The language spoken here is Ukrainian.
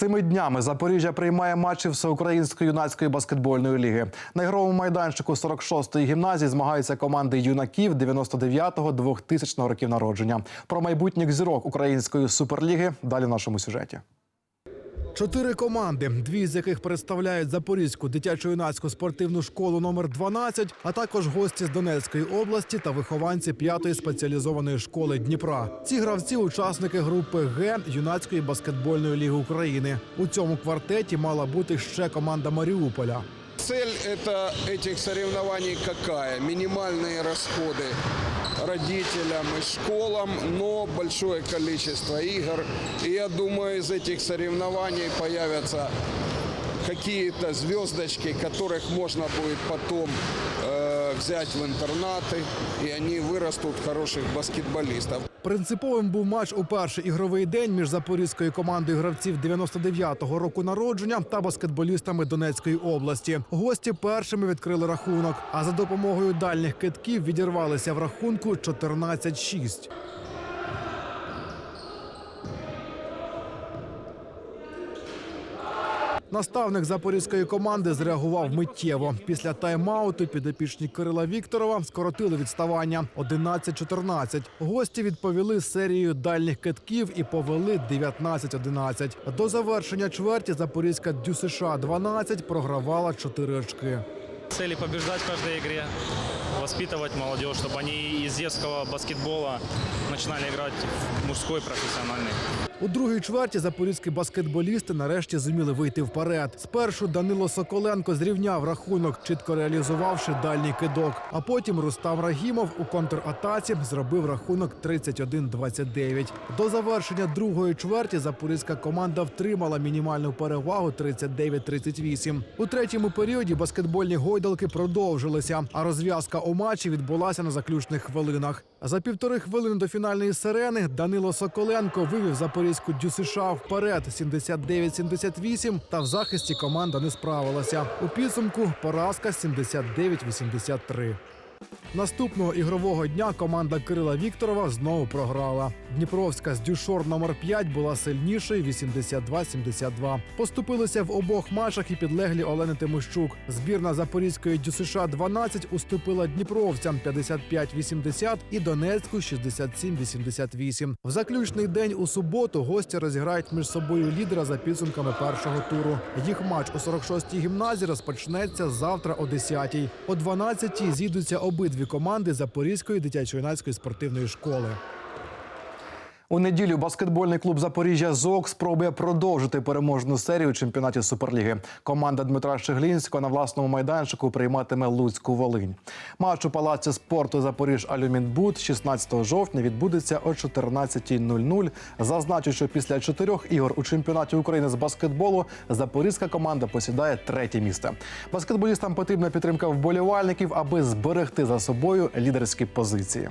Цими днями Запоріжжя приймає матчі Всеукраїнської юнацької баскетбольної ліги. На ігровому майданчику 46-ї гімназії змагаються команди юнаків 99-го 2000 років народження. Про майбутніх зірок української суперліги далі в нашому сюжеті. Чотири команди, дві з яких представляють Запорізьку дитячо-юнацьку спортивну школу номер 12, а також гості з Донецької області та вихованці п'ятої спеціалізованої школи Дніпра. Ці гравці учасники групи Г юнацької баскетбольної ліги України. У цьому квартеті мала бути ще команда Маріуполя. Цель это этих соревнований какая? Минимальные расходы родителям и школам, но большое количество игр. И я думаю, из этих соревнований появятся какие-то звездочки, которых можно будет потом э, взять в интернаты, и они вырастут в хороших баскетболистов. Принциповим був матч у перший ігровий день між запорізькою командою гравців 99-го року народження та баскетболістами Донецької області. Гості першими відкрили рахунок, а за допомогою дальніх китків відірвалися в рахунку 14-6. Наставник запорізької команди зреагував миттєво. Після тайм-ауту підопічні Кирила Вікторова скоротили відставання 11-14. Гості відповіли серією дальніх китків і повели 19-11. До завершення чверті запорізька «Дюсиша-12» програвала 4 очки. Цели побеждать в каждой игре, воспитывать молодежь, чтобы они из детского баскетбола начинали играть в мужской профессиональный. У другій чверті запорізькі баскетболісти нарешті зуміли вийти вперед. Спершу Данило Соколенко зрівняв рахунок, чітко реалізувавши дальній кидок. А потім Рустам Рагімов у контратаці зробив рахунок 31-29. До завершення другої чверті запорізька команда втримала мінімальну перевагу 39-38. У третьому періоді баскетбольні гойдалки продовжилися, а розв'язка у матчі відбулася на заключних хвилинах. За півтори хвилини до фінальної сирени Данило Соколенко вивів запорізьку ДЮСШ вперед 79-78, та в захисті команда не справилася. У підсумку поразка 79-83. Наступного ігрового дня команда Кирила Вікторова знову програла. Дніпровська з дюшор номер 5 була сильнішою 82-72. Поступилися в обох матчах і підлеглі Олени Тимощук. Збірна Запорізької ДЮСШ 12 уступила дніпровцям 55-80 і Донецьку 67-88. В заключний день у суботу гості розіграють між собою лідера за підсумками першого туру. Їх матч у 46-й гімназії розпочнеться завтра о 10-й. О 12-й зійдуться обидві команди Запорізької дитячо-юнацької спортивної школи. У неділю баскетбольний клуб Запоріжжя ЗОК спробує продовжити переможну серію у чемпіонаті Суперліги. Команда Дмитра Щеглінського на власному майданчику прийматиме Луцьку Волинь. Матч у палаці спорту Запоріж Алюмінбуд 16 жовтня відбудеться о 14.00. Зазначу, що після чотирьох ігор у чемпіонаті України з баскетболу запорізька команда посідає третє місце. Баскетболістам потрібна підтримка вболівальників, аби зберегти за собою лідерські позиції.